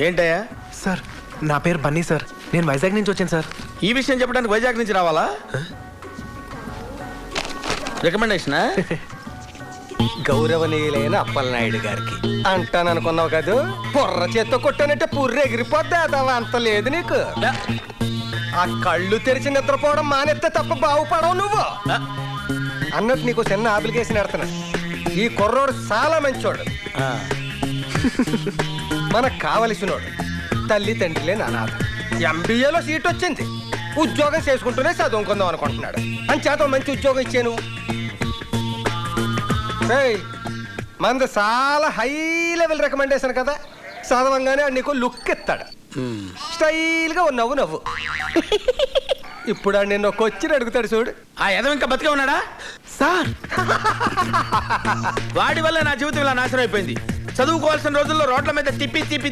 ఏంటయ్యా? సార్ నా పేరు బన్నీ సార్. నేను వైజాగ్ నుంచి వచ్చాను సార్. ఈ విషయం చెప్పడానికి వైజాగ్ నుంచి రావాలా? రికమెండేషనా గౌరవనీయులైన అప్పలనాయుడు గారికి. అంటాననుకున్నావు కదా? బుర్ర చేత్తో కొట్టానంటే పుర్రె ఎగిరిపోద్ది? అంత లేదు నీకు. ఆ కళ్ళు తెరిచి నిద్రపోవడం మానేస్తే తప్ప బాగుపడవు నువ్వు. అన్నట్టు నీకు చిన్న అప్లికేషన్ ఎడతాను ఈ కుర్రోడు చాలా మంచోడు. మనకు కావలసినోడు తల్లి తండ్రి లేని అనాథ ఎంబీఏలో సీట్ వచ్చింది. ఉద్యోగం చేసుకుంటూనే చదువుకుందాం అనుకుంటున్నాడు. అని చేత మంచి ఉద్యోగం ఇచ్చాను. మనది చాలా హై లెవెల్ రికమెండేషన్ కదా. చదవంగానే నీకు లుక్ ఇస్తాడు. స్టైల్గా ఓ నవ్వు నవ్వు. ఇప్పుడు నిన్ను ఒక వచ్చి అడుగుతాడు చూడు. ఆ ఎదవ ఇంకా బతికే ఉన్నాడా? సార్. వాడి వల్ల నా జీవితం ఇలా నాశనం అయిపోయింది. చదువుకోవాల్సిన రోజుల్లో రోడ్ల మీద తిప్పి తిప్పి